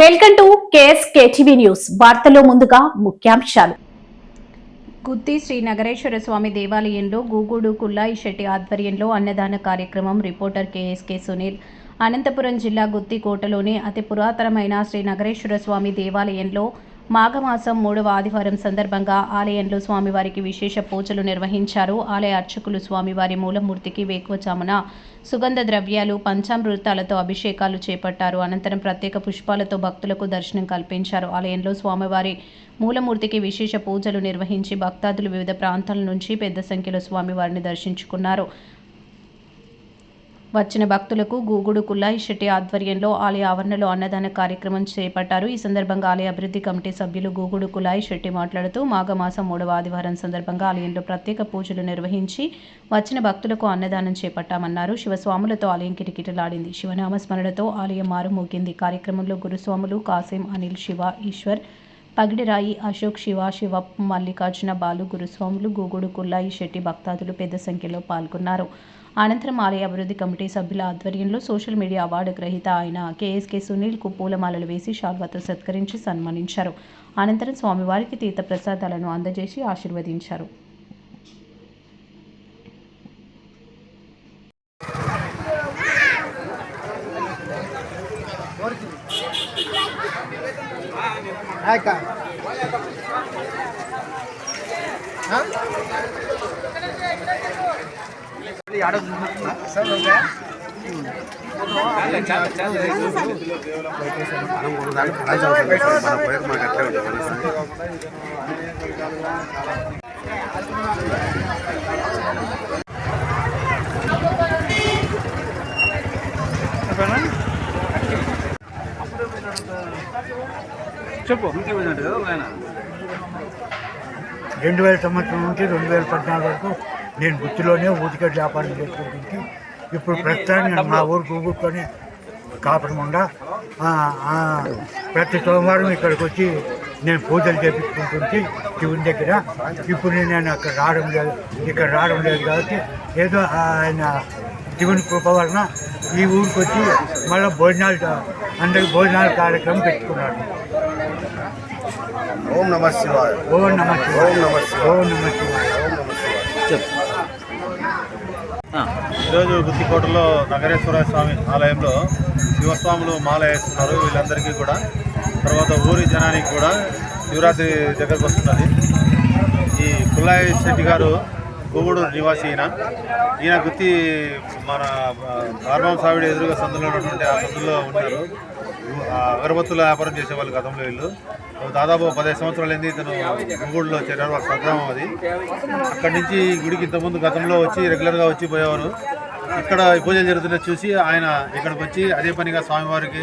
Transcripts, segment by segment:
Welcome to KS KTV news. వార్తలో ముందుగా ముఖ్యాంశాలు. గుత్తి శ్రీ నగరేశ్వర స్వామి దేవాలయంలో గూగూడు కుల్లాయి శెట్టి ఆధ్వర్యంలో అన్నదాన కార్యక్రమం రిపోర్టర్ కేఎస్కే సునీల్. అనంతపురం జిల్లా గుత్తి కోటలోని అతి పురాతనమైన శ్రీ నగరేశ్వర స్వామి దేవాలయంలో మాఘమాసం మూడవ ఆదివారం సందర్భంగా ఆలయంలో స్వామివారికి విశేష పూజలు నిర్వహించారు. ఆలయ అర్చకులు స్వామివారి మూలమూర్తికి వేకువచామున సుగంధ ద్రవ్యాలు పంచామృతాలతో అభిషేకాలు చేపట్టారు. అనంతరం ప్రత్యేక పుష్పాలతో భక్తులకు దర్శనం కల్పించారు. ఆలయంలో స్వామివారి మూలమూర్తికి విశేష పూజలు నిర్వహించి భక్తాదులు వివిధ ప్రాంతాల నుంచి పెద్ద సంఖ్యలో స్వామివారిని దర్శించుకున్నారు. వచ్చిన భక్తులకు గూగుడు కుల్లాయి శెట్టి ఆధ్వర్యంలో ఆలయ ఆవరణలో అన్నదాన కార్యక్రమం చేపట్టారు. ఈ సందర్భంగా ఆలయ అభివృద్ధి కమిటీ సభ్యులు గూగుడు కులాయి శెట్టి మాట్లాడుతూ మాఘమాసం మూడవ ఆదివారం సందర్భంగా ఆలయంలో ప్రత్యేక పూజలు నిర్వహించి వచ్చిన భక్తులకు అన్నదానం చేపట్టామన్నారు. శివస్వాములతో ఆలయం కిటకిటలాడింది. శివనామస్మరణతో ఆలయం మారుమోగింది. కార్యక్రమంలో గురుస్వాములు కాసిం అనిల్ శివ ఈశ్వర్ పగిడిరాయి అశోక్ శివ శివ మల్లికార్జున బాలు గురుస్వాములు గూగుడు కుల్లాయి శెట్టి భక్తాదులు పెద్ద సంఖ్యలో పాల్గొన్నారు. అనంతరం ఆలయ అభివృద్ధి కమిటీ సభ్యుల ఆధ్వర్యంలో సోషల్ మీడియా అవార్డు గ్రహీత ఆయన కేఎస్కే సునీల్కు పూలమాలలు వేసి షాల్వాతో సత్కరించి సన్మానించారు. అనంతరం స్వామివారికి తీర్థప్రసాదాలను అందజేసి ఆశీర్వదించారు. చెప్పు. రెండు వేల సంవత్సరం నుంచి రెండు వేల పద్నాలుగు వరకు నేను గుత్తిలోనే ఊతికట్ వ్యాపారం చేసుకుంటుంది ఇప్పుడు ప్రస్తుతానికి నేను మా ఊరు ఆ, ఆ, ప్రతి సోమవారం ఇక్కడికి వచ్చి నేను పూజలు చేపించుకుంటుంది శివుని దగ్గర. ఇప్పుడు నేను అక్కడ రావడం లేదు ఇక్కడ రావడం లేదు కాబట్టి ఏదో ఆయన శివుని కృప వలన ఈ ఊరికి వచ్చి మళ్ళీ భోజనాలు అందరికి భోజనాల కార్యక్రమం పెట్టుకున్నాను ఓం నమ శివాయ. ఓం నమ శివాయ. ఓం నమః శివాయ. ఓం నమ శివాయ. ఓం నమ శివాయ. ఈరోజు బుద్ధికోటలో నగరేశ్వర స్వామి ఆలయంలో శివస్వాములు మాల వేస్తున్నారు వీళ్ళందరికీ కూడా. తర్వాత ఊరి జనానికి కూడా శివరాత్రి దగ్గరకు వస్తున్నది. ఈ పుల్లాయి శెట్టి గారు గూగుడు నివాసి ఈయన. ఈయన గుత్తి మన ధర్మం సావిడి ఎదురుగా సందులో ఉన్నటువంటి ఆ సందులో ఉన్నారు. ఆ అగరబత్తుల వ్యాపారం చేసేవాళ్ళు గతంలో వీళ్ళు. దాదాపు పదిహేను సంవత్సరాలు ఏంది ఇతను గుంగూడులో చేరారు వాళ్ళ స్వగ్రామం అది. అక్కడి నుంచి గుడికి ఇంతకుముందు గతంలో వచ్చి రెగ్యులర్గా వచ్చి పోయేవారు. ఇక్కడ పూజలు జరుగుతున్న చూసి ఆయన ఇక్కడికి వచ్చి అదే పనిగా స్వామివారికి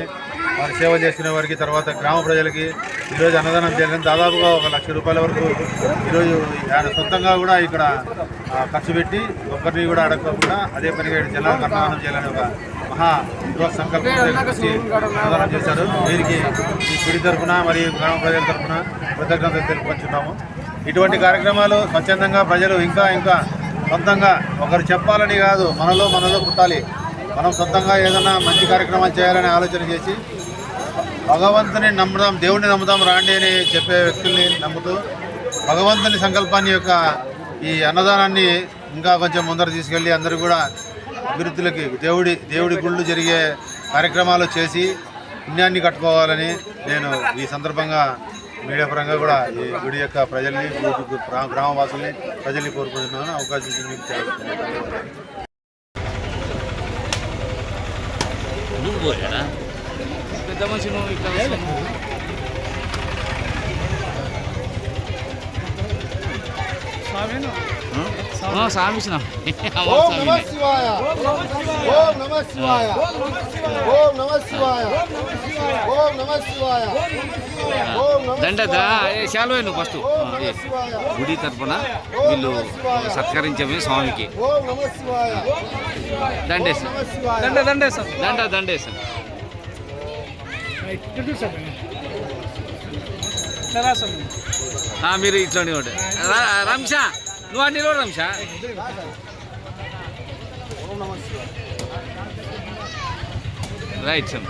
వారి సేవ చేసుకునే వారికి తర్వాత గ్రామ ప్రజలకి ఈరోజు అన్నదానం చేయాలని దాదాపుగా ఒక లక్ష రూపాయల వరకు ఈరోజు ఆయన సొంతంగా కూడా ఇక్కడ ఖర్చు పెట్టి ఒక్కరిని కూడా అడగకుండా అదే పనిగా జిల్లాకు అన్నదానం చేయాలని ఒక గృహ సంకల్పం అన్నదానం చేశారు. వీరికి ఈ గుడి తరఫున మరియు గ్రామ ప్రజల తరఫున కృతజ్ఞతలు తెలుపుకొచ్చున్నాము. ఇటువంటి కార్యక్రమాలు స్వచ్ఛందంగా ప్రజలు ఇంకా ఇంకా సొంతంగా ఒకరు చెప్పాలని కాదు మనలో మనలో పుట్టాలి. మనం సొంతంగా ఏదైనా మంచి కార్యక్రమాలు చేయాలని ఆలోచన చేసి భగవంతుని నమ్ముదాం దేవుడిని నమ్ముదాం రాండి అని చెప్పే వ్యక్తుల్ని నమ్ముతూ భగవంతుని సంకల్పాన్ని యొక్క ఈ అన్నదానాన్ని ఇంకా కొంచెం ముందర తీసుకెళ్ళి అందరూ కూడా అభివృద్ధులకి దేవుడి దేవుడి గుళ్ళు జరిగే కార్యక్రమాలు చేసి పుణ్యాన్ని కట్టుకోవాలని నేను ఈ సందర్భంగా మీడియా పరంగా కూడా ఈ గుడి యొక్క ప్రజల్ని గ్రామవాసుల్ని ప్రజల్ని కోరుకుంటున్నాను. అవకాశం మీకు పెద్ద మనిషి ఆ, స్వామిసిన ఓం నమ శివాయ ఓం నమ శివాయ ఓం నమ శివాయ ఓం నమ శివాయ ఓం నమ దండదా శాలువే నువ్వు ఫస్ట్ గుడి తరపున వీళ్ళు సత్కరించమే స్వామికి ఓం శివాయ దండ మీరు ఇట్లా నిలబడండి. నువ్వు అన్ని నిలబడు రంషా రైట్ సార్.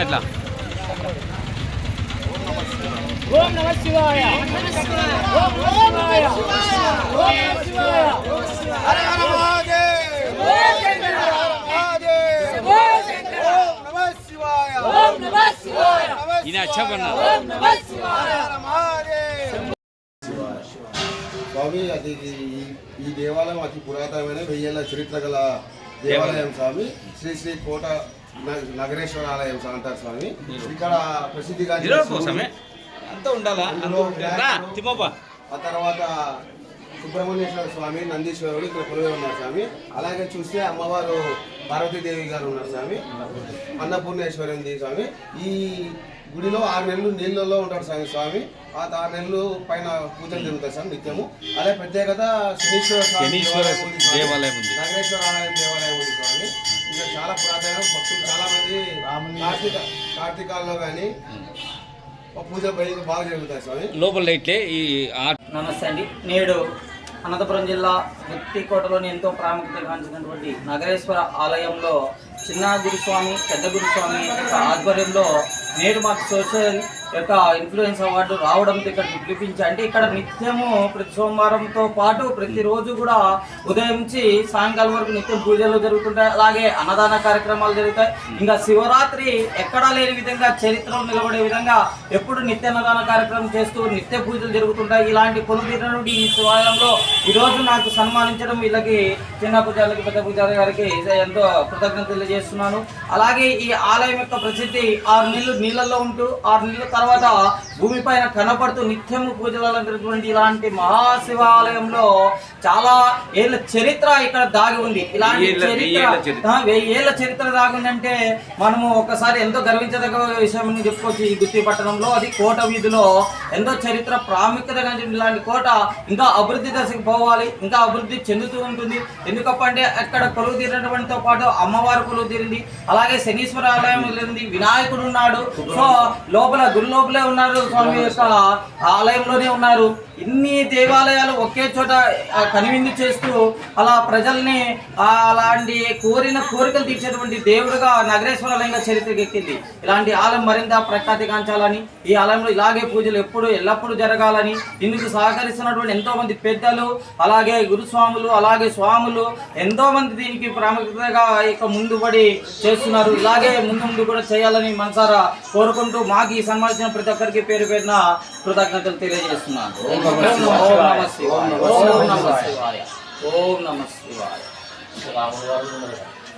అట్లా. హర హర మహాదేవ్ హర హర మహాదేవ్. ఓం నమః శివాయ. ఓం నమః శివాయ. ఈయన అచ్చా మహాదేవ్ స్వామి అది ఈ- ఈ దేవాలయం అతి పురాతనమైన వెయ్యేళ్ళ చరిత్ర గల దేవాలయం స్వామి. శ్రీ శ్రీ కోట నగరేశ్వర ఆలయం అంటారు స్వామి. ఇక్కడ ప్రసిద్ధిగా అంతా ఉండాలా. ఆ తర్వాత సుబ్రహ్మణ్యేశ్వర స్వామి నందీశ్వరుడు ఇక్కడ కొలువై ఉన్నారు స్వామి. అలాగే చూస్తే అమ్మవారు పార్వతీదేవి గారు ఉన్నారు స్వామి. అన్నపూర్ణేశ్వరి ఉంది స్వామి. ఈ గుడిలో ఆరు నెలలు నీళ్ళలో ఉంటాడు స్వామి స్వామి. ఆ ఆరు నెలలు పైన పూజలు జరుగుతాయి స్వామి నిత్యము. అలాగే ప్రత్యేకత శనీశ్వర దేవాలయం ఉంది స్వామి. దేవాలయం ఉంది. నగరేశ్వర ఆలయం దేవాలయం ఉంది స్వామి. ఇంకా చాలా పురాతన భక్తులు చాలా మంది కార్తీక కార్తీకాల్లో కానీ పూజలు బయట బాగా జరుగుతాయి స్వామి. లోపల లైట్లే ఈ నమస్తే అండి. నేడు అనంతపురం జిల్లా వ్యక్తికోటలోని ఎంతో ప్రాముఖ్యత గాంచినటువంటి నగరేశ్వర ఆలయంలో చిన్న గురుస్వామి పెద్ద గురుస్వామి యొక్క ఆధ్వర్యంలో నేడు మాకు సోషల్ యొక్క ఇన్ఫ్లుయెన్స్ అవార్డు రావడంతో ఇక్కడ పిలిపించి అంటే ఇక్కడ నిత్యము ప్రతి సోమవారంతో పాటు ప్రతిరోజు కూడా ఉదయం నుంచి సాయంకాలం వరకు నిత్యం పూజలు జరుగుతుంటాయి. అలాగే అన్నదాన కార్యక్రమాలు జరుగుతాయి. ఇంకా శివరాత్రి ఎక్కడా లేని విధంగా చరిత్రలో నిలబడే విధంగా ఎప్పుడు నిత్య అన్నదాన కార్యక్రమం చేస్తూ నిత్య పూజలు జరుగుతుంటాయి. ఇలాంటి కొనుగోలు ఈ శివాలయంలో ఈరోజు నాకు సన్మానించడం వీళ్ళకి చిన్న పూజారికి పెద్ద పూజారి గారికి ఎంతో కృతజ్ఞతలు చేస్తున్నాను అలాగే ఈ ఆలయం యొక్క ప్రసిద్ధి ఆరు నెలలు నీళ్ళల్లో ఉంటూ ఆరు నెలల తర్వాత భూమిపైన కనపడుతూ నిత్యము పూజలు అలంకరించినటువంటి ఇలాంటి మహాశివాలయంలో చాలా ఏళ్ళ చరిత్ర ఇక్కడ దాగి ఉంది. ఇలాంటి చరిత్ర చరిత్ర. ఆ, వెయ్యేళ్ళ చరిత్ర దాగుందంటే మనము ఒకసారి ఎంతో గర్వించదగ్గ విషయం చెప్పుకోవచ్చు ఈ గుత్తి పట్టణంలో. అది కోట వీధిలో ఎంతో చరిత్ర ప్రాముఖ్యత ఇలాంటి కోట. ఇంకా అభివృద్ధి దశకు పోవాలి. ఇంకా అభివృద్ధి చెందుతూ ఉంటుంది. ఎందుకప్ప అంటే అక్కడ కొలువు తీరినటువంటితో పాటు అమ్మవారు కొలువు తీరింది. అలాగే శనీశ్వర ఆలయం ఉంది వినాయకుడు ఉన్నాడు. సో లోపల గుడి లోపలే ఉన్నారు. స్వామి యొక్క ఆలయంలోనే ఉన్నారు. ఇన్ని దేవాలయాలు ఒకే చోట ఆ, కనువిందు చేస్తూ అలా ప్రజల్ని అలాంటి కోరిన కోరికలు తీర్చేటువంటి దేవుడుగా నగరేశ్వరాలయంగా చరిత్రకి ఎక్కింది. ఇలాంటి ఆలయం మరింత ప్రఖ్యాతిగాంచాలని ఈ ఆలయంలో ఇలాగే పూజలు ఎప్పుడు ఎల్లప్పుడూ జరగాలని ఇందుకు సహకరిస్తున్నటువంటి ఎంతో మంది పెద్దలు అలాగే గురుస్వాములు అలాగే స్వాములు ఎంతో మంది దీనికి ప్రాముఖ్యతగా ఇక ముందుబడి చేస్తున్నారు. ఇలాగే ముందు ముందు కూడా చేయాలని మనసారా కోరుకుంటూ మాకు ఈ సన్మానించిన ప్రతి ఒక్కరికి పేరు పేరున కృతజ్ఞతలు తెలియజేస్తున్నాను. ఓం నమ శివాయ. ఓం నమ శివాయ. ఓం నమ శివాయ.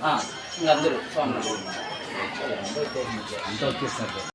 ఆ, ఇంక అందరూ స్వామి.